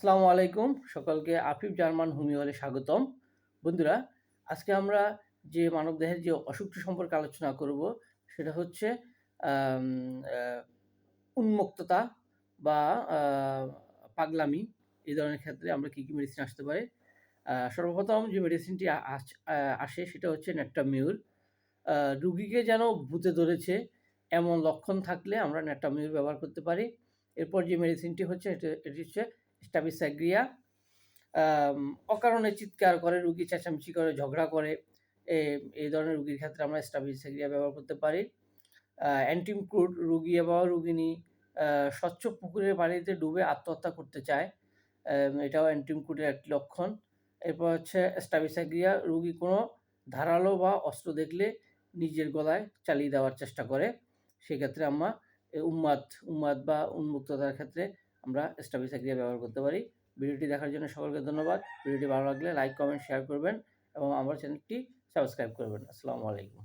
আসসালামু আলাইকুম। সকলকে আফিফ জার্মান হোমিওলে স্বাগতম। বন্ধুরা, আজকে আমরা যে মানবদেহের যে অসুখটি সম্পর্কে আলোচনা করব, সেটা হচ্ছে উন্মুক্ততা বা পাগলামি। এই ধরনের ক্ষেত্রে আমরা কী কী মেডিসিন আসতে পারে? সর্বপ্রথম যে মেডিসিনটি আসে সেটা হচ্ছে নেট্টামিউর। রুগীকে যেন ভূতে ধরেছে, এমন লক্ষণ থাকলে আমরা নেট্টামিউর ব্যবহার করতে পারি। এরপর যে মেডিসিনটি হচ্ছে এটি হচ্ছে স্টাবিসাগ্রিয়া অকারণে চিৎকার করে, রুগী চেঁচামেচি করে, ঝগড়া করে এই ধরনের রুগীর ক্ষেত্রে আমরা স্টাবিসাগ্রিয়া ব্যবহার করতে পারি। অ্যান্টিম অ্যান্টিমক্রুড রুগী বা রুগিনী স্বচ্ছ পুকুরের পানিতে ডুবে আত্মহত্যা করতে চায়। এটাও অ্যান্টিমক্রুডের একটি লক্ষণ। এরপর হচ্ছে স্টাবিসাগ্রিয়া রুগী কোনো ধারালো বা অস্ত্র দেখলে নিজের গলায় চালিয়ে দেওয়ার চেষ্টা করে। সেক্ষেত্রে আমরা, এ উন্মাদ উন্মাদ বা উন্মুক্ততার ক্ষেত্রে আমরা স্টাবিসাগ্রিয়া ব্যবহার করতে পারি। ভিডিওটি দেখার জন্য সকলকে ধন্যবাদ। ভিডিওটি ভালো লাগলে লাইক, কমেন্ট শেয়ার করবেন এবং আমার চ্যানেলটি সাবস্ক্রাইব করবেন। আসসালামু আলাইকুম।